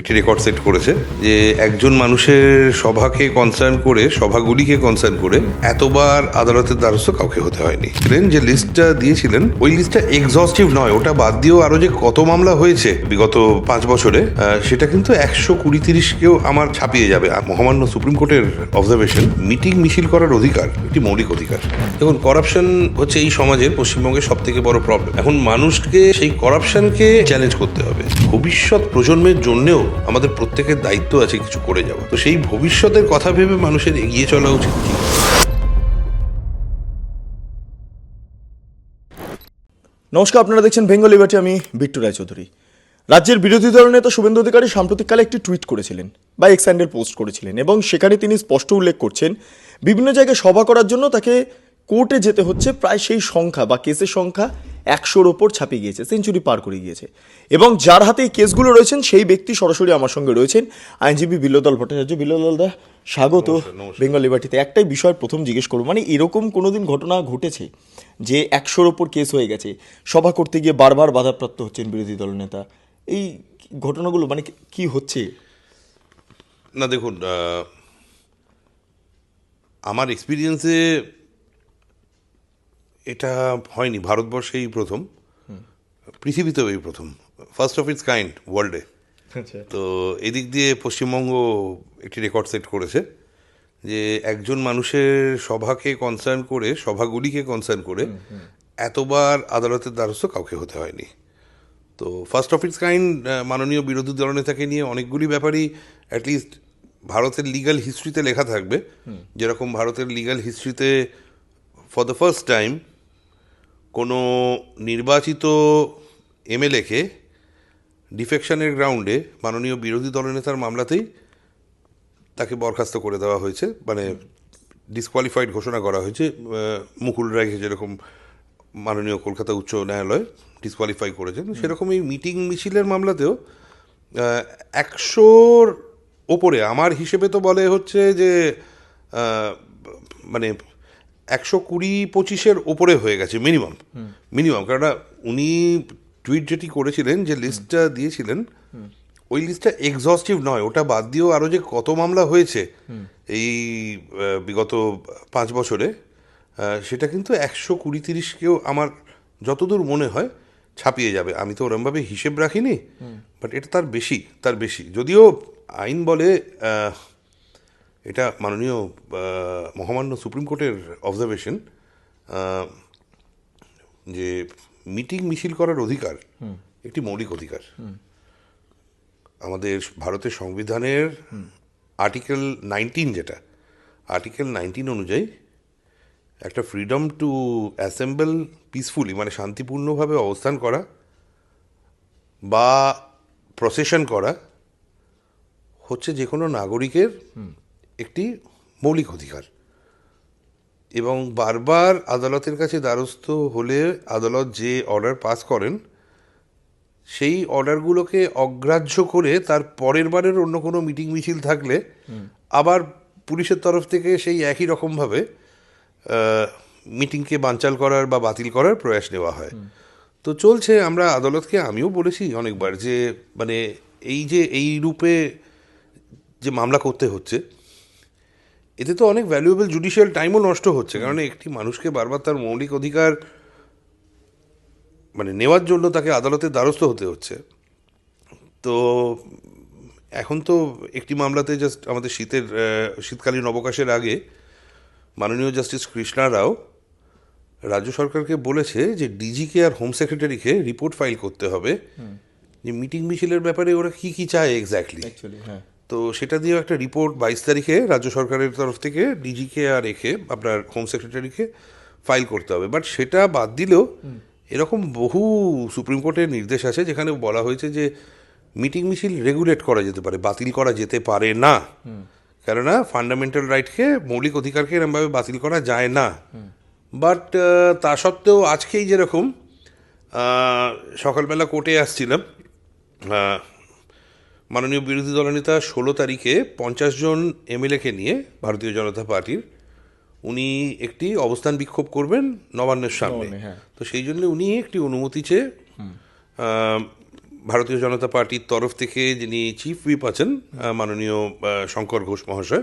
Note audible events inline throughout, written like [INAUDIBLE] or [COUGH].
একটি record set করেছে যে একজন মানুষের সভাকে কনসার্ন করে, সভাগুলিকে কনসার্ন করে এতবার আদালতের দ্বারস্থ কাউকে হতে হয়নি। ছিলেন যে লিস্টটা দিয়েছিলেন, ওই লিস্টটা এক্সস্টিভ নয়, ওটা বাদ দিয়েও আরও যে কত মামলা হয়েছে বিগত পাঁচ বছরে সেটা কিন্তু একশো কুড়ি তিরিশ তিরিশকেও আমার ছাপিয়ে যাবে। আর মহামান্য সুপ্রিম কোর্টের অবজারভেশন মিটিং মিছিল করার অধিকার, একটি মৌলিক অধিকার। দেখুন করাপশন হচ্ছে এই সমাজের পশ্চিমবঙ্গের সব থেকে বড় প্রবলেম এখন মানুষকে সেই করাপশনকে চ্যালেঞ্জ করতে হবে। ভবিষ্যৎ প্রজন্মের জন্যেও আমাদের প্রত্যেকের দায়িত্ব আছে কিছু করে যাওয়া। তো সেই ভবিষ্যতের কথা ভেবে মানুষের এগিয়ে চলা উচিত। নমস্কার, আপনারা দেখছেন বেঙ্গল লিবার্টি আমি বিট্টু রায়চৌধুরী। রাজ্যের বিরোধী দল নেতা শুভেন্দু অধিকারী সাম্প্রতিককালে একটি টুইট করেছিলেন, বা এক্স হ্যান্ডেল পোস্ট করেছিলেন, এবং সেখানে তিনি স্পষ্ট উল্লেখ করছেন, বিভিন্ন জায়গায় সভা করার জন্য তাকে কোর্টে যেতে হচ্ছে, প্রায় সেই সংখ্যা বা কেসের সংখ্যা একশোর ওপর ছাপিয়ে গিয়েছে সেঞ্চুরি পার করে গিয়েছে। এবং যার হাতে এই কেসগুলো রয়েছেন সেই ব্যক্তি সরাসরি আমার সঙ্গে রয়েছেন আইনজীবী বিল্লদল ভট্টাচার্য। বিল্লদল দা স্বাগত। বেঙ্গল লিবার্টিতে একটাই বিষয় প্রথম জিজ্ঞেস করব মানে এরকম কোনোদিন ঘটনা ঘটেছে যে একশোর ওপর কেস হয়ে গেছে সভা করতে গিয়ে বারবার বাধাপ্রাপ্ত হচ্ছেন বিরোধী দলনেতা এই ঘটনাগুলো মানে কি হচ্ছে? না দেখুন আমার এক্সপিরিয়েন্সে এটা হয়নি ভারতবর্ষেই প্রথম। পৃথিবীতেও এই প্রথম। ফার্স্ট অফ ইটস কাইন্ড ওয়ার্ল্ডে তো এদিক দিয়ে পশ্চিমবঙ্গ একটি রেকর্ড সেট করেছে যে একজন মানুষের সভাকে কনসার্ন করে সভাগুলিকে কনসার্ন করে এতবার আদালতের দ্বারস্থ কাউকে হতে হয়নি। তো ফার্স্ট অফ ইটস কাইন্ড মাননীয় বিরোধী দলনেতাকে নিয়ে অনেকগুলি ব্যাপারই অ্যাটলিস্ট ভারতের লিগ্যাল হিস্ট্রিতে লেখা থাকবে। যেরকম ভারতের লিগ্যাল হিস্ট্রিতে ফর দ্য ফার্স্ট টাইম কোনো নির্বাচিত এমএলএকে ডিফেকশনের গ্রাউন্ডে মাননীয় বিরোধী দলনেতার মামলাতেই তাকে বরখাস্ত করে দেওয়া হয়েছে মানে ডিসকোয়ালিফাইড ঘোষণা করা হয়েছে। মুকুল রায়কে যেরকম মাননীয় কলকাতা উচ্চ ন্যায়ালয় ডিসকোয়ালিফাই করেছেন সেরকম এই মিটিং মিছিলের মামলাতেও একশোর ওপরে আমার হিসেবে তো বলে হচ্ছে যে মানে একশো কুড়ি পঁচিশের ওপরে হয়ে গেছে মিনিমাম মিনিমাম কেননা উনি টুইট যেটি করেছিলেন যে লিস্টটা দিয়েছিলেন ওই লিস্টটা এক্সস্টিভ নয় ওটা বাদ দিয়েও আরও যে কত মামলা হয়েছে এই বিগত পাঁচ বছরে সেটা কিন্তু একশো কুড়ি তিরিশকেও আমার যতদূর মনে হয় ছাপিয়ে যাবে। আমি তো ওরমভাবে হিসেব রাখিনি বাট এটা তার বেশি তার বেশি। যদিও আইন বলে এটা মাননীয় মহামান্য সুপ্রিম কোর্টের অবজারভেশন যে মিটিং মিছিল করার অধিকার একটি মৌলিক অধিকার। আমাদের ভারতের সংবিধানের আর্টিকেল নাইনটিন যেটা আর্টিকেল নাইনটিন অনুযায়ী একটা ফ্রিডম টু অ্যাসেম্বল পিসফুলি মানে শান্তিপূর্ণভাবে অবস্থান করা বা প্রসেশন করা হচ্ছে যে কোনো নাগরিকের একটি মৌলিক অধিকার। এবং বারবার আদালতের কাছে দ্বারস্থ হলে আদালত যে অর্ডার পাস করেন সেই অর্ডারগুলোকে অগ্রাহ্য করে তার পরের বারের অন্য কোনো মিটিং মিছিল থাকলে আবার পুলিশের তরফ থেকে সেই একই রকমভাবে মিটিংকে বানচাল করার বা বাতিল করার প্রয়াস নেওয়া হয়। তো চলছে আমরা আদালতকে আমিও বলেছি অনেকবার যে মানে এই যে এই রূপে যে মামলা করতে হচ্ছে এতে তো অনেক ভ্যালুয়েবল জুডিশিয়াল টাইমও নষ্ট হচ্ছে। কারণ একটি মানুষকে বারবার তার মৌলিক অধিকার মানে নেওয়ার জন্য তাকে আদালতের দ্বারস্থ হতে হচ্ছে। তো এখন তো একটি মামলাতে জাস্ট আমাদের শীতের শীতকালীন অবকাশের আগে মাননীয় জাস্টিস কৃষ্ণা রাও রাজ্য সরকারকে বলেছে যে ডিজিকে আর হোম সেক্রেটারিকে রিপোর্ট ফাইল করতে হবে। যে মিটিং মিছিলের ব্যাপারে ওরা কি কি চায় এক্স্যাক্টলি হ্যাঁ। তো সেটা দিয়েও একটা রিপোর্ট বাইশ তারিখে রাজ্য সরকারের তরফ থেকে ডিজিকে আর রেখে আপনার হোম সেক্রেটারিকে ফাইল করতে হবে। বাট সেটা বাদ দিলেও এরকম বহু সুপ্রিম কোর্টের নির্দেশ আছে যেখানে বলা হয়েছে যে মিটিং মিছিল রেগুলেট করা যেতে পারে বাতিল করা যেতে পারে না। কেননা ফান্ডামেন্টাল রাইটকে মৌলিক অধিকারকে এরমভাবে বাতিল করা যায় না। বাট তা সত্ত্বেও আজকেই যেরকম সকালবেলা কোর্টে আসছিলাম মাননীয় বিরোধী দলনেতা ষোলো তারিখে পঞ্চাশ জন এমএলএকে নিয়ে ভারতীয় জনতা পার্টির উনি একটি অবস্থান বিক্ষোভ করবেন নবান্নের সামনে। হ্যাঁ। তো সেই জন্য উনি একটি অনুমতি চেয়ে ভারতীয় জনতা পার্টির তরফ থেকে যিনি চিফ হুইপ আছেন মাননীয় শঙ্কর ঘোষ মহাশয়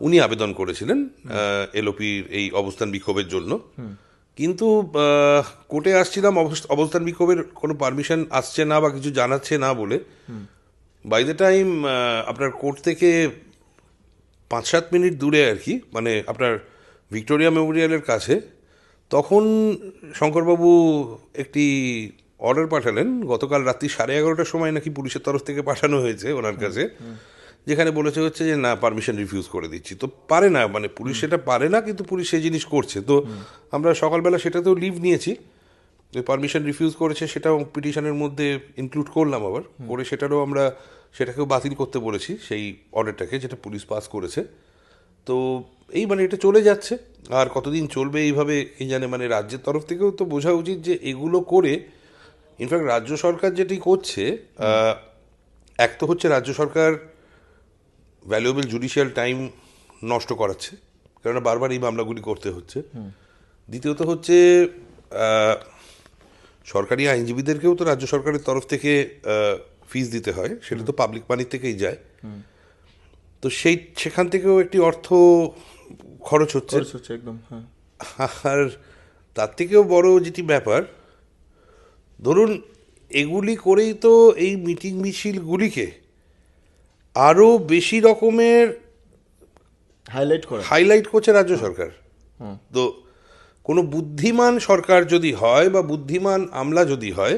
উনি আবেদন করেছিলেন এলওপির এই অবস্থান বিক্ষোভের জন্য। কিন্তু কোর্টে আসছিলাম অবস- অবস্থান বিক্ষোভের কোনো পারমিশন আসছে না বা কিছু জানাচ্ছে না বলে বাই দ্য টাইম আপনার কোর্ট থেকে পাঁচ সাত মিনিট দূরে আর কি মানে আপনার ভিক্টোরিয়া মেমোরিয়ালের কাছে তখন শঙ্করবাবু একটি অর্ডার পাঠালেন গতকাল রাত্রি সাড়ে এগারোটার সময় নাকি পুলিশের তরফ থেকে পাঠানো হয়েছে ওনার কাছে যেখানে বলেছে হচ্ছে যে না পারমিশন রিফিউজ করে দিচ্ছি। তো পারে না মানে পুলিশ সেটা পারে না কিন্তু পুলিশ সেই জিনিস করছে। তো আমরা সকালবেলা সেটাতেও লিভ নিয়েছি। পারমিশন রিফিউজ করেছে সেটাও পিটিশনের মধ্যে ইনক্লুড করলাম আবার। করে সেটারও আমরা সেটাকেও বাতিল করতে বলেছি সেই অর্ডারটাকে যেটা পুলিশ পাস করেছে। তো এই মানে এটা চলে যাচ্ছে। আর কতদিন চলবে এইভাবে এই জানে মানে রাজ্যের তরফ থেকেও তো বোঝা উচিত যে এগুলো করে ইনফ্যাক্ট রাজ্য সরকার যেটি করছে এক তো হচ্ছে রাজ্য সরকার ভ্যালুয়েবল জুডিশিয়াল টাইম নষ্ট করাচ্ছে কেননা বারবার এই মামলাগুলি করতে হচ্ছে। দ্বিতীয়ত হচ্ছে সরকারি আইনজীবীদেরকেও তো রাজ্য সরকারের তরফ থেকে ফিস দিতে হয় সেটা তো পাবলিক মানির থেকেই যায়। তো সেই সেখান থেকেও একটি অর্থ খরচ হচ্ছে। একদম হ্যাঁ। আর তার থেকেও বড় যেটি ব্যাপার ধরুন এগুলি করেই তো এই মিটিং মিছিলগুলিকে আরও বেশি রকমের হাইলাইট করা। হাইলাইট করছে রাজ্য সরকার। তো কোনো বুদ্ধিমান সরকার যদি হয় বা বুদ্ধিমান আমলা যদি হয়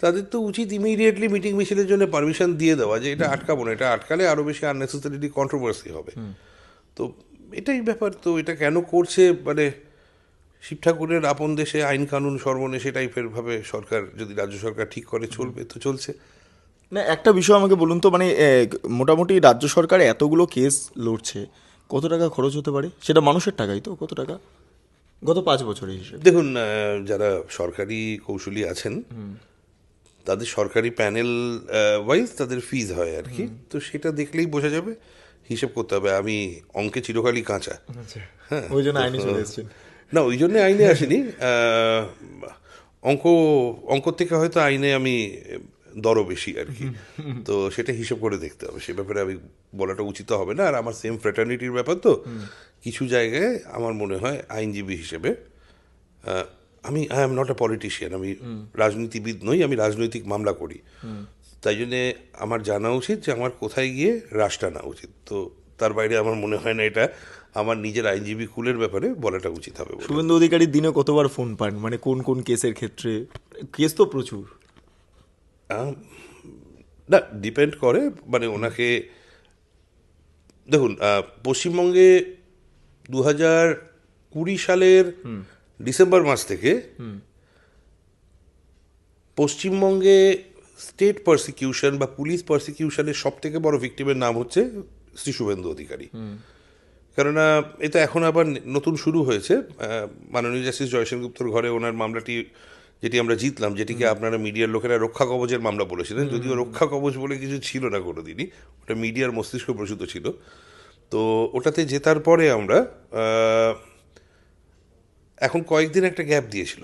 তাদের তো উচিত ইমিডিয়েটলি মিটিং মিছিলের জন্য পারমিশন দিয়ে দেওয়া যে এটা আটকাবো না এটা আটকালে আরও বেশি আননেসেসারিলি কন্ট্রোভার্সি হবে। তো এটাই ব্যাপার তো এটা কেন করছে? মানে শিব ঠাকুরের আপন দেশে আইন কানুন সর্বনেশে টাইপের ভাবে সরকার যদি রাজ্য সরকার ঠিক করে চলবে তো চলছে। না একটা বিষয় আমাকে বলুন তো মানে মোটামুটি রাজ্য সরকার এতগুলো কেস লড়ছে কত টাকা খরচ হতে পারে? সেটা মানুষের টাকাই তো কত টাকা? গত পাঁচ বছরের হিসেবে। দেখুন যারা সরকারি কৌশলী আছেন তাদের সরকারি প্যানেল ওয়াইজ তাদের ফিজ হয় আর কি। তো সেটা দেখলেই বোঝা যাবে হিসেব করতে হবে। আমি অঙ্কে চিরকালই কাঁচা। হ্যাঁ ওই জন্য আইনি চলে এসেছেন। না ওই জন্য আইনে আসেনি। অঙ্ক অঙ্ক থেকে হয়তো আইনে আমি দরও বেশি আর কি। তো সেটা হিসেব করে দেখতে হবে। সে ব্যাপারে আমি বলাটা উচিত হবে না। আর আমার সেম ফ্র্যাটার্নিটির ব্যাপার তো। কিছু জায়গায় আমার মনে হয় আইনজীবী হিসেবে আমি I am not a politician আমি রাজনীতিবিদ নই আমি রাজনৈতিক মামলা করি। তাই জন্যে আমার জানা উচিত যে আমার কোথায় গিয়ে রাশ টানা উচিত। তো তার বাইরে আমার মনে হয় না এটা আমার নিজের আইনজীবী কুলের ব্যাপারে বলাটা উচিত হবে। শুভেন্দু অধিকারী দিনে কতবার ফোন পান? মানে কোন কোন কেসের ক্ষেত্রে? কেস তো প্রচুর। না ডিপেন্ড করে মানে ওনাকে দেখুন পশ্চিমবঙ্গে দু হাজার কুড়ি সালের ডিসেম্বর মাস থেকে পশ্চিমবঙ্গে স্টেট পারসিকিউশন বা পুলিশ পারসিকিউশনের সব থেকে বড় ভিক্টিমের নাম হচ্ছে শ্রী শুভেন্দু অধিকারী। কেননা এটা এখন আবার নতুন শুরু হয়েছে। মাননীয় জাস্টিস জয়সেন গুপ্তর ঘরে ওনার মামলাটি যেটি আমরা জিতলাম যেটিকে আপনারা মিডিয়ার লোকেরা রক্ষা কবচের মামলা বলেছিলেন। যদিও রক্ষা কবচ বলে কিছু ছিল না কোনোদিনই ওটা মিডিয়ার মস্তিষ্ক প্রসূত ছিল। তো ওটাতে জেতার পরে আমরা এখন কয়েকদিন একটা গ্যাপ দিয়েছিল।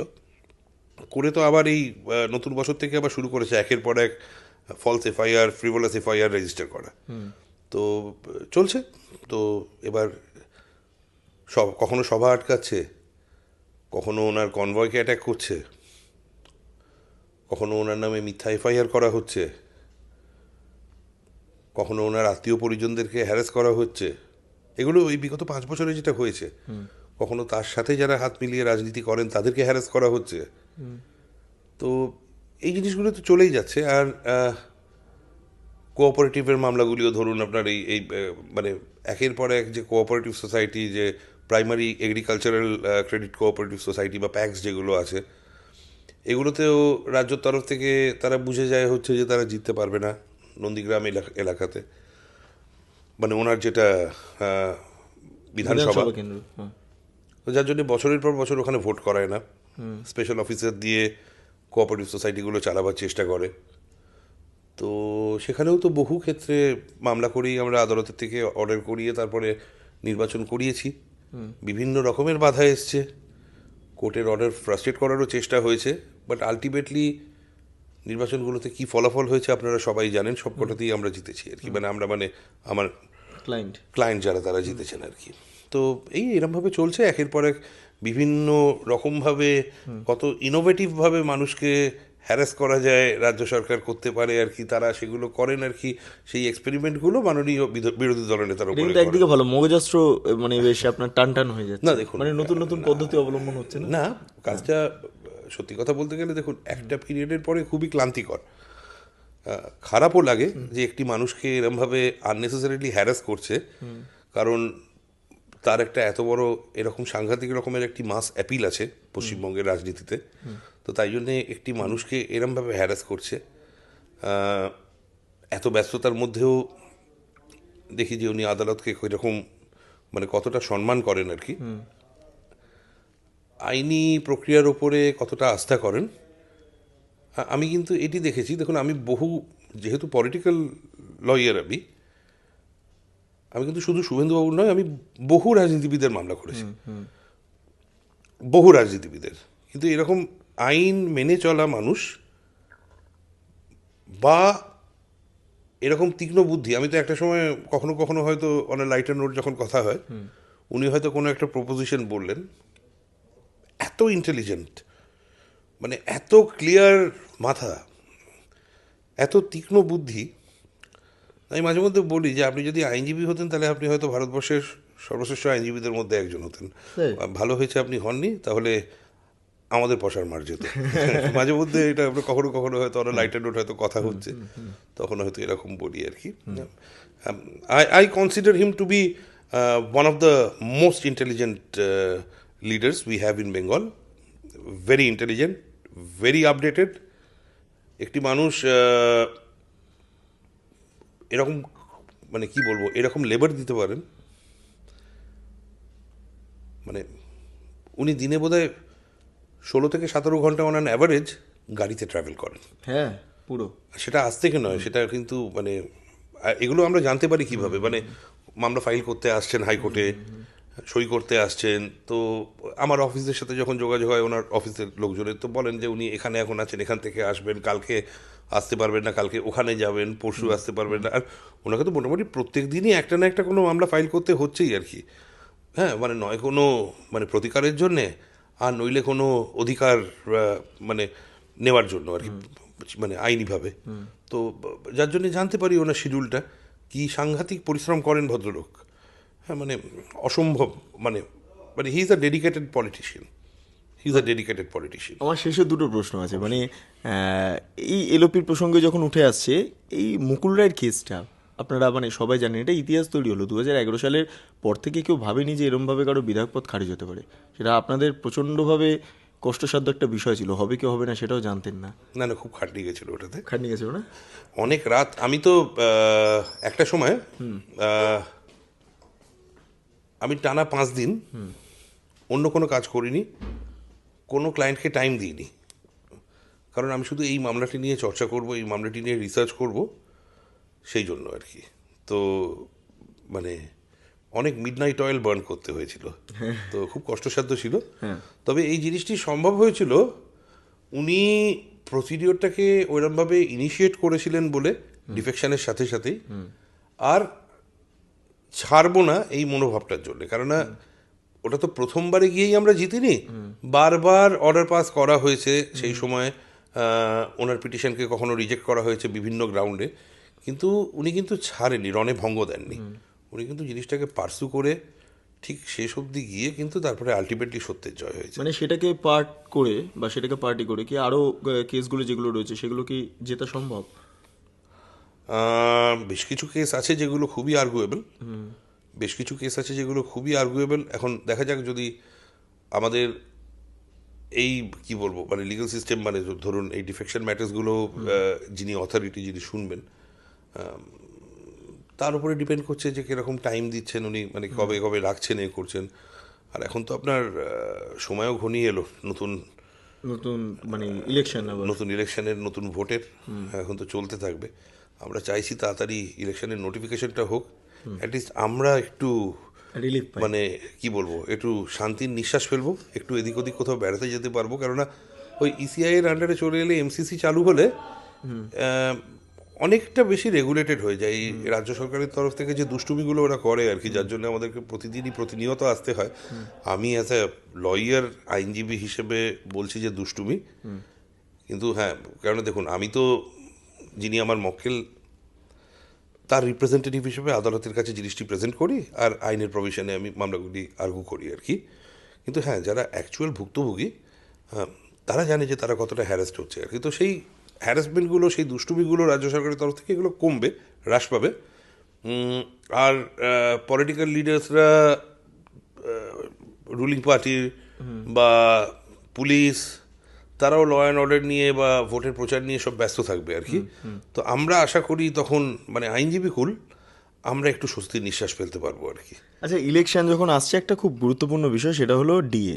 করে তো আবার এই নতুন বছর থেকে আবার শুরু করেছে একের পর এক false FIR frivolous FIR register করা। তো চলছে। তো এবার সব কখনো সভা আটকাচ্ছে কখনো ওনার কনভয়কে অ্যাটাক করছে কখনো ওনার নামে মিথ্যা এফআইআর করা হচ্ছে। কখনো ওনার আত্মীয় পরিজনদেরকে হ্যারাস করা হচ্ছে? এগুলো ওই বিগত পাঁচ বছরে যেটা হয়েছে কখনো তার সাথে যারা হাত মিলিয়ে রাজনীতি করেন তাদেরকে হ্যারাস করা হচ্ছে? তো এই জিনিসগুলো তো চলেই যাচ্ছে আর কোঅপারেটিভের মামলাগুলিও ধরুন আপনার এই এই মানে একের পর এক যে কোঅপারেটিভ সোসাইটি যে primary agricultural credit cooperative society বা প্যাক্স যেগুলো আছে এগুলোতেও রাজ্যর তরফ থেকে তারা বুঝে যায় হচ্ছে যে তারা জিততে পারবে না। নন্দীগ্রাম এলাকাতে। মানে ওনার যেটা বিধানসভা। হ্যাঁ। তো যার জন্য বছরের পর বছর ওখানে ভোট করায় না। স্পেশাল অফিসার দিয়ে কোঅপারেটিভ সোসাইটিগুলো চালাবার চেষ্টা করে। তো সেখানেও তো বহু ক্ষেত্রে মামলা করেই আমরা আদালতের থেকে অর্ডার করিয়ে তারপরে নির্বাচন করিয়েছি। বিভিন্ন রকমের বাধা এসছে। কোর্টের অর্ডার ফ্রাস্ট্রেট করারও চেষ্টা হয়েছে। বাট আলটিমেটলি নির্বাচনগুলোতে কি ফলাফল হয়েছে আপনারা সবাই জানেন সবকটাতেই আমরা জিতেছি আর কি। মানে আমরা মানে আমার ক্লায়েন্ট ক্লায়েন্ট যারা তারা জিতেছেন আর কি। তো এই এরমভাবে চলছে একের পর এক বিভিন্ন রকমভাবে কত ইনোভেটিভভাবে মানুষকে হ্যারাস করা যায় রাজ্য সরকার করতে পারে আর কি তারা সেগুলো করেন আর কি। সেই এক্সপেরিমেন্টগুলো মাননীয় বিরোধী দলের নেতারা কিন্তু একদিকে ভালো মগজাস্ত্র মানে বেশি আপনার টান টান হয়ে যাচ্ছে। না, দেখুন, মানে নতুন নতুন পদ্ধতি অবলম্বন হচ্ছে না কাজটা সত্যি কথা বলতে গেলে দেখুন, একটা পিরিয়ডের পরে খুবই ক্লান্তিকর। খারাপও লাগে যে একটি মানুষকে এরমভাবে আননেসেসারিলি হ্যারাস করছে, কারণ তার একটা এত বড় এরকম সাংঘাতিক রকমের একটি মাস অ্যাপিল আছে পশ্চিমবঙ্গের রাজনীতিতে। তো তাই জন্যে একটি মানুষকে এরমভাবে হ্যারাস করছে। এত ব্যস্ততার মধ্যেও দেখি যে উনি আদালতকে এরকম মানে কতটা সম্মান করেন আর কি। আইনি প্রক্রিয়ার ওপরে কতটা আস্থা করেন? আমি কিন্তু এটি দেখেছি। দেখুন আমি বহু যেহেতু পলিটিক্যাল লয়ার আমি আমি কিন্তু শুধু শুভেন্দুবাবু নয় আমি বহু রাজনীতিবিদের মামলা করেছি। বহু রাজনীতিবিদের। কিন্তু এরকম আইন মেনে চলা মানুষ বা এরকম তীক্ষ্ণ বুদ্ধি আমি তো একটা সময় কখনো কখনো হয়তো অনেক লাইটার নোট যখন কথা হয় উনি হয়তো কোনো একটা প্রপোজিশন বললেন এত ইন্টেলিজেন্ট মানে এত ক্লিয়ার মাথা এত তীক্ষ্ণ বুদ্ধি। আমি মাঝে মধ্যে বলি যে আপনি যদি আইনজীবী হতেন তাহলে আপনি হয়তো ভারতবর্ষের সর্বশ্রেষ্ঠ আইনজীবীদের মধ্যে একজন হতেন। ভালো হয়েছে আপনি হননি তাহলে আমাদের পশার মার যেত। [LAUGHS] মাঝে মধ্যে এটা আমরা কখনো কখনো হয়তো অনেক লাইটার নোট হয়তো কথা হচ্ছে। তখন হয়তো এরকম বলি আর কি। I I consider him to be one of the most intelligent leaders we have in Bengal very intelligent very updated একটি মানুষ এরকম মানে কি বলব এরকম লেবার দিতে পারেন। মানে উনি দিনে বোধহয় ষোলো থেকে সতেরো ঘণ্টা অন অ্যাভারেজ গাড়িতে ট্রাভেল করেন। হ্যাঁ পুরো। সেটা আজ থেকে নয় সেটা কিন্তু মানে এগুলো আমরা জানতে পারি কীভাবে? মানে মামলা ফাইল করতে আসছেন হাইকোর্টে সই করতে আসছেন। তো আমার অফিসের সাথে যখন যোগাযোগ হয় ওনার অফিসের লোকজনের তো বলেন যে উনি এখানে এখন আছেন এখান থেকে আসবেন কালকে আসতে পারবেন না কালকে ওখানে যাবেন পরশু আসতে পারবেন না। আর ওনাকে তো মোটামুটি প্রত্যেক দিনই একটা না একটা কোনো মামলা ফাইল করতে হচ্ছেই আর কি। হ্যাঁ মানে নয় কোনো মানে প্রতিকারের জন্যে আর নইলে কোনো অধিকার মানে নেওয়ার জন্য আর কি মানে আইনিভাবে। তো যার জন্য জানতে পারি ওনার শিডিউলটা কি সাংঘাতিক পরিশ্রম করেন ভদ্রলোক? হ্যাঁ মানে অসম্ভব মানে মানে he is a dedicated politician he is a dedicated politician আমার শেষে দুটো প্রশ্ন আছে মানে এই এলোপির প্রসঙ্গে যখন উঠে আসছে এই মুকুল রায়ের কেসটা আপনারা মানে সবাই জানেন এটা ইতিহাস তৈরি হলো দু হাজার এগারো সালের পর থেকে কেউ ভাবেনি যে এরমভাবে কারও বিধায়ক পদ খারিজ হতে পারে। সেটা আপনাদের প্রচণ্ডভাবে কষ্টসাধ্য একটা বিষয় ছিল হবে কি হবে না সেটাও জানতেন না। না না খুব খাটনি গেছিল ওটাতে। খাটনি গেছিল না? অনেক রাত আমি তো একটা সময় আমি টানা পাঁচ দিন অন্য কোনো কাজ করিনি কোনো ক্লায়েন্টকে টাইম দিইনি। কারণ আমি শুধু এই মামলাটি নিয়ে চর্চা করব এই মামলাটি নিয়ে রিসার্চ করব সেই জন্য আর কি। তো মানে অনেক মিডনাইট অয়েল বার্ন করতে হয়েছিল। [LAUGHS] তো খুব কষ্টসাধ্য ছিল। তবে এই জিনিসটি সম্ভব হয়েছিল উনি প্রসিডিওরটাকে ওইরকমভাবে ইনিশিয়েট করেছিলেন বলে ডিফেকশনের সাথে সাথেই। আর ছাড়বো না, এই মনোভাবটার জন্য। কেননা, ওটা তো প্রথমবারে গিয়েই আমরা জিতিনি। বারবার অর্ডার পাস করা হয়েছে সেই সময় ওনার পিটিশনকে কখনো রিজেক্ট করা হয়েছে বিভিন্ন গ্রাউন্ডে কিন্তু উনি কিন্তু ছাড়েনি রণে ভঙ্গ দেননি। উনি কিন্তু জিনিসটাকে পার্সু করে ঠিক শেষ অবধি গিয়ে কিন্তু তারপরে আলটিমেটলি সত্যের জয় হয়েছে। মানে সেটাকে পার্ট করে বা সেটাকে পার্টি করে কি আরও কেসগুলো যেগুলো রয়েছে সেগুলো কি জেতা সম্ভব? বেশ কিছু কেস আছে যেগুলো খুবই আর্গুয়েবল বেশ কিছু কেস আছে যেগুলো খুবই আর্গুয়েবল এখন দেখা যাক যদি আমাদের এই কি বলব মানে লিগ্যাল সিস্টেম মানে ধরুন এই ডিফেকশন ম্যাটার্সগুলো যিনি অথরিটি যিনি শুনবেন তার উপরে ডিপেন্ড করছে যে কীরকম টাইম দিচ্ছেন উনি মানে কবে কবে রাখছেন এ করছেন। আর এখন তো আপনার সময়ও ঘনিয়ে এলো নতুন নতুন মানে ইলেকশন নতুন ইলেকশনের নতুন ভোটের এখন তো চলতে থাকবে। আমরা চাইছি তাড়াতাড়ি ইলেকশনের নোটিফিকেশনটা হোক। অ্যাটলিস্ট আমরা একটু রিলিফ মানে কি বলব একটু শান্তির নিঃশ্বাস ফেলব একটু এদিক ওদিক কোথাও বেড়াতে যেতে পারব। কেননা ওই ইসিআই এর আন্ডারে চলে এলে এমসিসি চালু হলে অনেকটা বেশি রেগুলেটেড হয়ে যায়। এই রাজ্য সরকারের তরফ থেকে যে দুষ্টুমিগুলো ওরা করে আর কি যার জন্য আমাদেরকে প্রতিদিনই প্রতিনিয়ত আসতে হয়। আমি অ্যাজ এ লয়ার আইনজীবী হিসেবে বলছি যে দুষ্টুমি। কিন্তু হ্যাঁ কারণ দেখুন আমি তো যিনি আমার মক্কেল তার রিপ্রেজেন্টেটিভ হিসেবে আদালতের কাছে জিনিসটি প্রেজেন্ট করি আর আইনের প্রভিশনে আমি মামলাগুলি আর্গু করি আর কি। কিন্তু হ্যাঁ যারা অ্যাকচুয়াল ভুক্তভোগী তারা জানে যে তারা কতটা হ্যারাসড হচ্ছে আর কি। তো সেই হ্যারাসমেন্টগুলো সেই দুষ্টুমিগুলো রাজ্য সরকারের তরফ থেকে এগুলো কমবে হ্রাস পাবে। আর পলিটিক্যাল লিডার্সরা রুলিং পার্টির বা পুলিশ তারাও ল অ্যান্ড অর্ডার নিয়ে বা ভোটের প্রচার নিয়ে সব ব্যস্ত থাকবে আর কি। তো আমরা আশা করি তখন মানে আইনজীবী কুল আমরা একটু স্বস্তির নিঃশ্বাস ফেলতে পারব আর কি। আচ্ছা ইলেকশন যখন আসছে একটা খুব গুরুত্বপূর্ণ বিষয় সেটা হলো ডিএ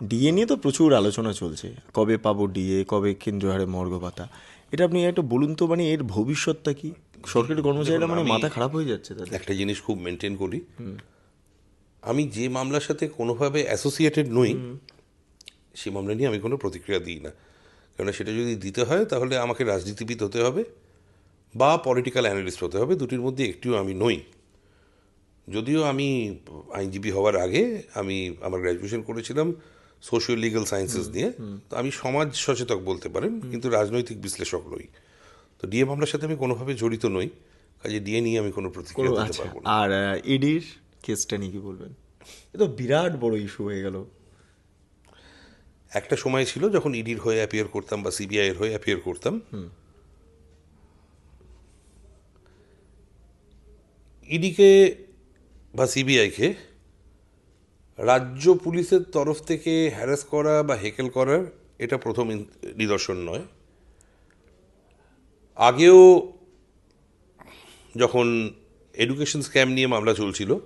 ডিএ নিয়ে তো প্রচুর আলোচনা চলছে। কবে পাবো ডিএ কবে কেন্দ্রীয় হারে মর্গ ভাতা? এটা আপনি একটা বলুন তো মানে এর ভবিষ্যৎটা কি? সরকারি কর্মচারীরা মানে মাথা খারাপ হয়ে যাচ্ছে তাদের। একটা জিনিস খুব মেনটেন করি। আমি যে মামলার সাথে কোনোভাবে অ্যাসোসিয়েটেড নই সে মামলা নিয়ে আমি কোনো প্রতিক্রিয়া দিই না। কারণ সেটা যদি দিতে হয় তাহলে আমাকে রাজনীতিবিদ হতে হবে বা পলিটিক্যাল অ্যানালিস্ট হতে হবে দুটির মধ্যে একটিও আমি নই। যদিও আমি আইনজীবী হওয়ার আগে আমি আমার গ্র্যাজুয়েশন করেছিলাম সোশিয়াল লিগাল সায়েন্সেস নিয়ে। তো আমি সমাজ সচেতক বলতে পারেন কিন্তু রাজনৈতিক বিশ্লেষক নই। তো ডিএ মামলার সাথে আমি কোনোভাবে জড়িত নই কাজে ডিএ নিয়ে আমি কোনো প্রতিক্রিয়া দিতে আচ্ছা পারব না। আর ইডির কেসটা নিয়ে কি বলবেন? এ তো বিরাট বড় ইস্যু হয়ে গেল। একটা সময় ছিল যখন ইডির হয়ে অ্যাপিয়ার করতাম বা সিবিআই এর হয়ে অ্যাপিয়ার করতাম। ইডিকে বা সিবিআইকে রাজ্য পুলিশের তরফ থেকে হ্যারাস করা বা হেকেল করার এটা প্রথম নিদর্শন নয়। আগেও যখন এডুকেশন স্ক্যাম নিয়ে মামলা চলছিল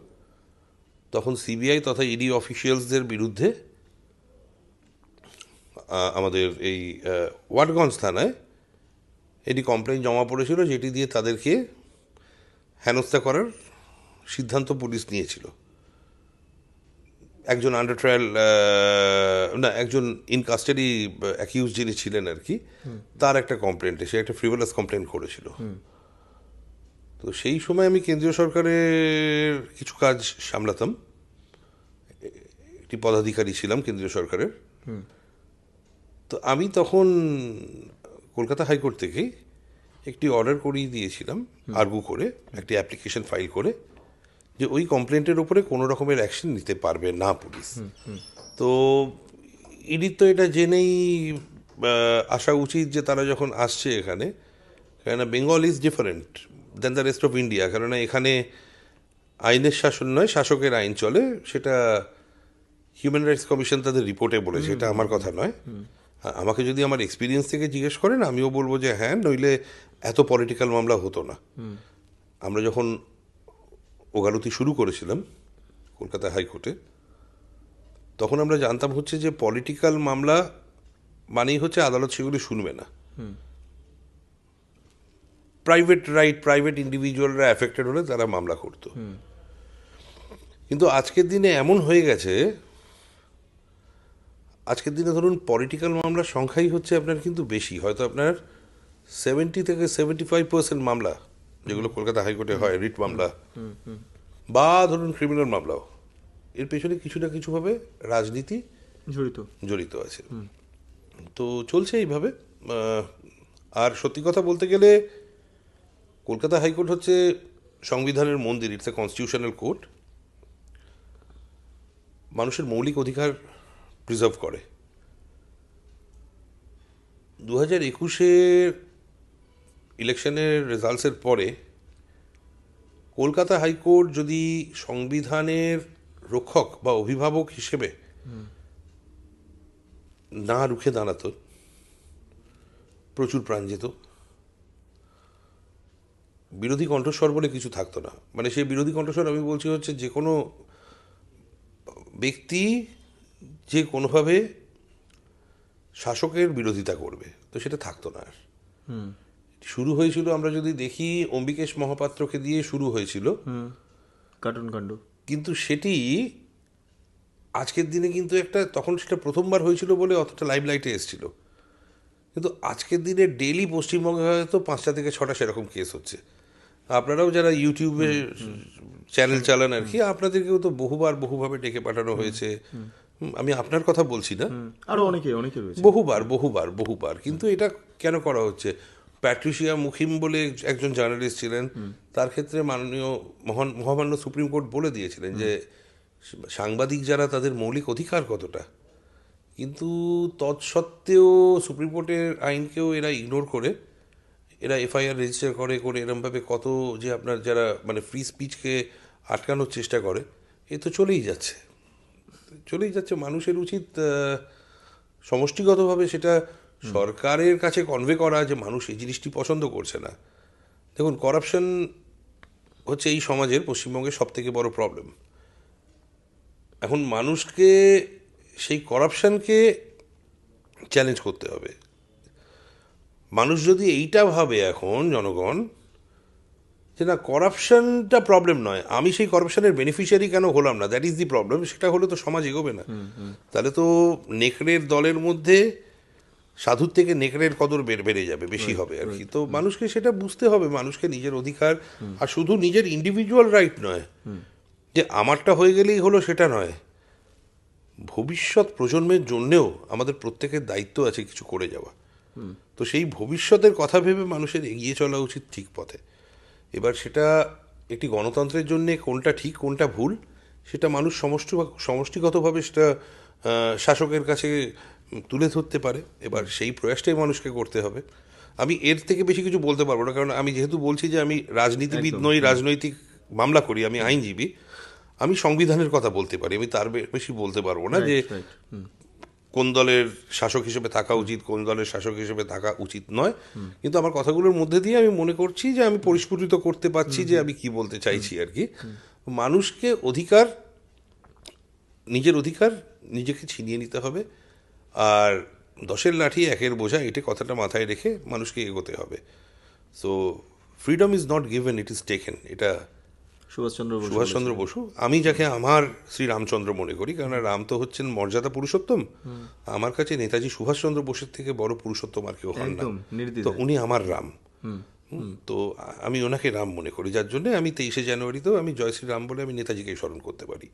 তখন সিবিআই তথা ইডি অফিসিয়ালসদের বিরুদ্ধে আমাদের এই ওয়াটগঞ্জ থানায় এটি কমপ্লেন জমা পড়েছিল যেটি দিয়ে তাদেরকে হেনস্থা করার সিদ্ধান্ত পুলিশ নিয়েছিল। একজন আন্ডার ট্রায়াল না একজন ইন কাস্টাডি অ্যাকিউজ যিনি ছিলেন আর কি তার একটা কমপ্লেন্টে সে একটা ফ্রিভেলাস কমপ্লেন করেছিল। তো সেই সময় আমি কেন্দ্রীয় সরকারের কিছু কাজ সামলাতাম। একটি পদাধিকারী ছিলাম কেন্দ্রীয় সরকারের। তো আমি তখন কলকাতা হাইকোর্ট থেকে একটি অর্ডার করিয়ে দিয়েছিলাম আর্গু করে একটি অ্যাপ্লিকেশন ফাইল করে যে ওই কমপ্লেন্টের উপরে কোনো রকমের অ্যাকশন নিতে পারবে না পুলিশ। তো ইডির তো এটা জেনেই আসা উচিত যে তারা যখন আসছে এখানে কেননা Bengal is different then the rest of India কেননা এখানে আইনের শাসন নয় শাসকের আইন চলে সেটা হিউম্যান রাইটস কমিশন তাদের রিপোর্টে বলেছে এটা আমার কথা নয়। আমাকে যদি আমার এক্সপিরিয়েন্স থেকে জিজ্ঞেস করেন আমিও বলব যে হ্যাঁ নইলে এত পলিটিক্যাল মামলা হতো না। আমরা যখন ওগালতি শুরু করেছিলাম কলকাতা হাইকোর্টে তখন আমরা জানতাম হচ্ছে যে পলিটিক্যাল মামলা মানেই হচ্ছে আদালত সেগুলি শুনবে না। প্রাইভেট রাইট প্রাইভেট ইন্ডিভিজুয়ালরা অ্যাফেক্টেড হলে তারা মামলা করতো। কিন্তু আজকের দিনে এমন হয়ে গেছে আজকের দিনে ধরুন পলিটিক্যাল মামলার সংখ্যাই হচ্ছে আপনার কিন্তু বেশি। হয়তো আপনার সেভেন্টি থেকে সেভেন্টি ফাইভ পার্সেন্ট মামলা যেগুলো কলকাতা হাইকোর্টে হয় রিট মামলা বা ধরুন ক্রিমিনাল মামলাও। এর পেছনে কিছু না কিছুভাবে রাজনীতি জড়িত। জড়িত আছে। তো চলছে এইভাবে। আর সত্যি কথা বলতে গেলে কলকাতা হাইকোর্ট হচ্ছে সংবিধানের মন্দির ইটস এ কনস্টিটিউশনাল কোর্ট মানুষের মৌলিক অধিকার প্রিজার্ভ করে। দু হাজার একুশের ইলেকশনের রেজাল্টসের পরে কলকাতা হাইকোর্ট যদি সংবিধানের রক্ষক বা অভিভাবক হিসেবে না রুখে দাঁড়াতো, প্রচুর প্রাণ যেত বিরোধী কণ্ঠস্বর বলে কিছু থাকতো না। মানে সেই বিরোধী কণ্ঠস্বর আমি বলছি হচ্ছে যে কোনো ব্যক্তি যে কোনোভাবে শাসকের বিরোধিতা করবে তো সেটা থাকতো না আর। শুরু হয়েছিল আমরা যদি দেখি অম্বিকেশ মহাপাত্রকে দিয়ে শুরু হয়েছিল। কার্টুন কাণ্ড। কিন্তু সেটি আজকের দিনে কিন্তু একটা তখন সেটা প্রথমবার হয়েছিল বলে অতটা লাইভ লাইটে এসেছিল। কিন্তু আজকের দিনে ডেলি পশ্চিমবঙ্গে হয়তো পাঁচটা থেকে ছটা সেরকম কেস হচ্ছে। আপনারাও যারা ইউটিউবে চ্যানেল চালান আর কি আপনাদেরকেও তো বহুবার বহুভাবে ডেকে পাঠানো হয়েছে। আমি আপনার কথা বলছি না। আরও অনেকে অনেকে রয়েছে। বহুবার বহুবার বহুবার। কিন্তু এটা কেন করা হচ্ছে? প্যাট্রিশিয়া মুখিম বলে একজন জার্নালিস্ট ছিলেন তার ক্ষেত্রে মাননীয় মহান মহামান্য সুপ্রিম কোর্ট বলে দিয়েছিলেন যে সাংবাদিক যারা তাদের মৌলিক অধিকার কতটা? কিন্তু তৎসত্ত্বেও সুপ্রিম কোর্টের আইনকেও এরা ইগনোর করে এরা এফআইআর রেজিস্টার করে করে এরমভাবে কত যে আপনার যারা মানে ফ্রি স্পিচকে আটকানোর চেষ্টা করে এ তো চলেই যাচ্ছে। চলেই যাচ্ছে। মানুষের উচিত সমষ্টিগতভাবে সেটা সরকারের কাছে কনভে করা যে মানুষ এই জিনিসটি পছন্দ করছে না। দেখুন করাপশন হচ্ছে এই সমাজের পশ্চিমবঙ্গের সব থেকে বড় প্রবলেম এখন মানুষকে সেই করাপশনকে চ্যালেঞ্জ করতে হবে। মানুষ যদি এইটা ভাবে এখন, জনগণ যে না করাপশনটা প্রবলেম নয়। আমি সেই করাপশনের বেনিফিশিয়ারি কেন হলাম না? দ্যাট ইজ দি প্রবলেম সেটা হলে তো সমাজ এগোবে না। তাহলে তো নেকড়ের দলের মধ্যে সাধুর থেকে নেকড়ের কদর বের বেড়ে যাবে বেশি হবে আর কি। তো মানুষকে সেটা বুঝতে হবে মানুষকে নিজের অধিকার। আর শুধু নিজের ইন্ডিভিজুয়াল রাইট নয়। যে আমারটা হয়ে গেলেই হলো সেটা নয়। ভবিষ্যৎ প্রজন্মের জন্যেও আমাদের প্রত্যেকের দায়িত্ব আছে কিছু করে যাওয়া। তো সেই ভবিষ্যতের কথা ভেবে মানুষের এগিয়ে চলা উচিত ঠিক পথে। এবার সেটা একটি গণতন্ত্রের জন্য কোনটা ঠিক কোনটা ভুল সেটা মানুষ সমষ্টি সমষ্টিগতভাবে সেটা শাসকের কাছে তুলে ধরতে পারে। এবার সেই প্রয়াসটাই মানুষকে করতে হবে। আমি এর থেকে বেশি কিছু বলতে পারব না কারণ আমি যেহেতু বলছি যে আমি রাজনীতিবিদ নই রাজনৈতিক মামলা করি আমি আইনজীবী আমি সংবিধানের কথা বলতে পারি। আমি তার বেশি বলতে পারব না যে কোন দলের শাসক হিসেবে থাকা উচিত, কোন দলের শাসক হিসেবে থাকা উচিত নয়। কিন্তু আমার কথাগুলোর মধ্যে দিয়ে আমি মনে করছি যে আমি পরিস্ফুটিত করতে পারছি যে আমি কি বলতে চাইছি আর কি। মানুষকে অধিকার, নিজের অধিকার নিজেকে ছিনিয়ে নিতে হবে আর দশের লাঠি একের বোঝা এটা কথাটা মাথায় রেখে মানুষকে এগোতে হবে। So freedom is not given it is taken এটা সুভাষচন্দ্র বসু সুভাষচন্দ্র বসু। আমি যাকে আমার শ্রী রামচন্দ্র মনে করি কারণ রাম তো হচ্ছেন মর্যাদা পুরুষোত্তম। আমার কাছে নেতাজি সুভাষচন্দ্র বসুর থেকে বড় পুরুষোত্তম আর কেউ হন না। তো উনি আমার রাম। হুম, তো আমি ওনাকে রাম মনে করি যার জন্য আমি তেইশে জানুয়ারিতেও আমি জয় শ্রী রাম বলে আমি নেতাজিকে স্মরণ করতে পারি।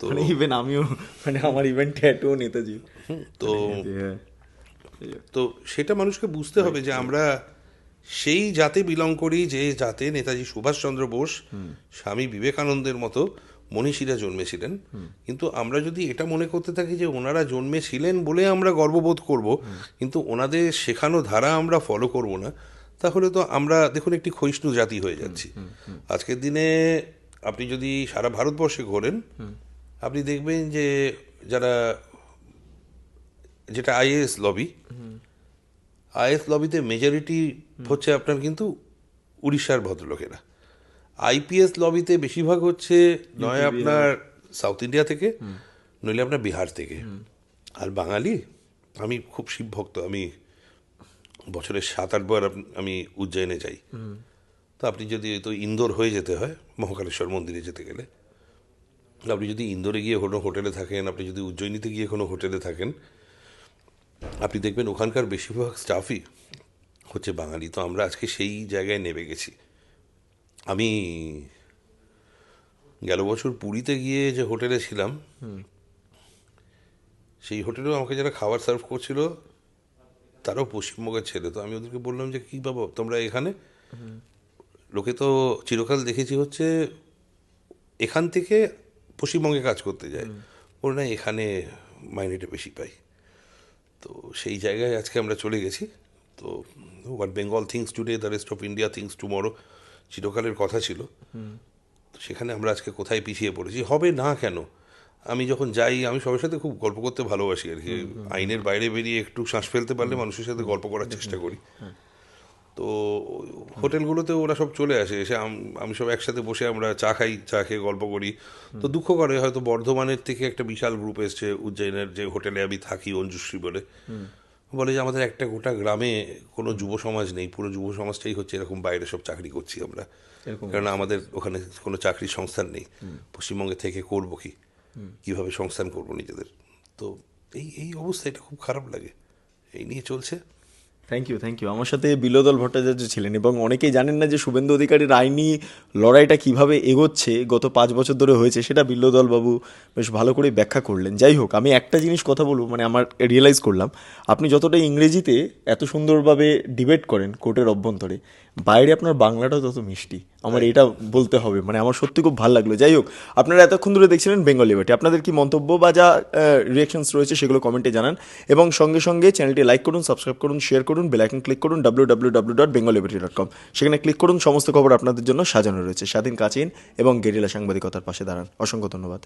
তো মানে ইভেন আমিও মানে আমার ইভেন্ট ট্যাটু নেতাজি। তো হ্যাঁ। তো সেটা মানুষকে বুঝতে হবে যে আমরা সেই জাতে বিলং করি যে জাতে নেতাজি সুভাষচন্দ্র বোস স্বামী বিবেকানন্দের মতো মনীষীরা জন্মেছিলেন। কিন্তু আমরা যদি এটা মনে করতে থাকি যে ওনারা জন্মেছিলেন বলে আমরা গর্ববোধ করব কিন্তু ওনাদের শেখানো ধারা আমরা ফলো করব না তাহলে তো আমরা দেখুন একটি ক্ষয়িষ্ণু জাতি হয়ে যাচ্ছি। আজকের দিনে আপনি যদি সারা ভারতবর্ষে ঘোরেন আপনি দেখবেন যে যারা যেটা আইএএস লবি আইএস লবিতে মেজরিটি হচ্ছে আপনার কিন্তু উড়িষ্যার ভদ্রলোকেরা। আইপিএস লবিতে বেশিরভাগ হচ্ছে নয় আপনার সাউথ ইন্ডিয়া থেকে নইলে আপনার বিহার থেকে। আর বাঙালি আমি খুব শিব ভক্ত আমি বছরে সাত আটবার আপ- আমি উজ্জয়নে যাই। তো আপনি যদি তো ইন্দোর হয়ে যেতে হয় মহাকালেশ্বর মন্দিরে যেতে গেলে আপনি যদি ইন্দোরে গিয়ে কোনো হোটেলে থাকেন আপনি যদি উজ্জয়িনীতে গিয়ে কোনো হোটেলে থাকেন আপনি দেখবেন ওখানকার বেশিরভাগ স্টাফই হচ্ছে বাঙালি। তো আমরা আজকে সেই জায়গায় নেমে গেছি। আমি গেল বছর পুরীতে গিয়ে যে হোটেলে ছিলাম সেই হোটেলেও আমাকে যারা খাবার সার্ভ করছিল তারাও পশ্চিমবঙ্গের ছেলে। তো আমি ওদেরকে বললাম যে কী বাবা তোমরা এখানে? লোকে তো চিরকাল দেখেছি হচ্ছে এখান থেকে পশ্চিমবঙ্গে কাজ করতে যায়। ওর না এখানে মাইনেটা বেশি পাই। তো সেই জায়গায় আজকে আমরা চলে গেছি। তো what Bengal thinks today the rest of India thinks tomorrow চিরকালের কথা ছিল। তো সেখানে আমরা আজকে কোথায় পিছিয়ে পড়েছি হবে না কেন? আমি যখন যাই আমি সবার সাথে খুব গল্প করতে ভালোবাসি আর কি। আইনের বাইরে বেরিয়ে একটু শ্বাস ফেলতে পারলে মানুষের সাথে গল্প করার চেষ্টা করি। তো হোটেলগুলোতে ওরা সব চলে আসে এসে আমি সব একসাথে বসে আমরা চা খাই চা খেয়ে গল্প করি। তো দুঃখ করে হয়তো বর্ধমানের থেকে একটা বিশাল গ্রুপ এসছে উজ্জয়নের যে হোটেলে আমি থাকি অঞ্জুশ্রী বলে। বলে যে আমাদের একটা গোটা গ্রামে কোনো যুব সমাজ নেই পুরো যুব সমাজটাই হচ্ছে এরকম বাইরে সব চাকরি করছি আমরা। কেননা কারণ আমাদের ওখানে কোনো চাকরির সংস্থান নেই। পশ্চিমবঙ্গে থেকে করব কি? কীভাবে সংস্থান করব নিজেদের? তো এই এই অবস্থা এটা খুব খারাপ লাগে। এই নিয়ে চলছে। থ্যাংক ইউ থ্যাংক ইউ আমার সাথে বিলোদল ভট্টাচার্য ছিলেন এবং অনেকেই জানেন না যে শুভেন্দু অধিকারীর আইনি লড়াইটা কীভাবে এগোচ্ছে, গত পাঁচ বছর ধরে হয়েছে, সেটা বিলোদল বাবু বেশ ভালো করে ব্যাখ্যা করলেন। যাই হোক, আমি একটা জিনিস কথা বলব মানে আমার রিয়েলাইজ করলাম। আপনি যতটা ইংরেজিতে এত সুন্দরভাবে ডিবেট করেন কোর্টের অভ্যন্তরে বাইরে আপনার বাংলাটাও তত মিষ্টি। আমার এটা বলতে হবে মানে আমার সত্যি খুব ভালো লাগল। যাই হোক, আপনারা এতক্ষণ ধরে দেখছিলেন বেঙ্গল লিবার্টি আপনাদের কি মন্তব্য বা যা রিয়াকশনস রয়েছে সেগুলো কমেন্টে জানান। এবং সঙ্গে সঙ্গে চ্যানেলটি লাইক করুন সাবস্ক্রাইব করুন শেয়ার করুন বেলাইকন ক্লিক করুন W W W dot Bengal liberty dot com সেখানে ক্লিক করুন, সমস্ত খবর আপনাদের জন্য সাজানো রয়েছে। স্বাধীন কাচিন এবং গেরিলা সাংবাদিকতার পাশে দাঁড়ান। অসংখ্য ধন্যবাদ।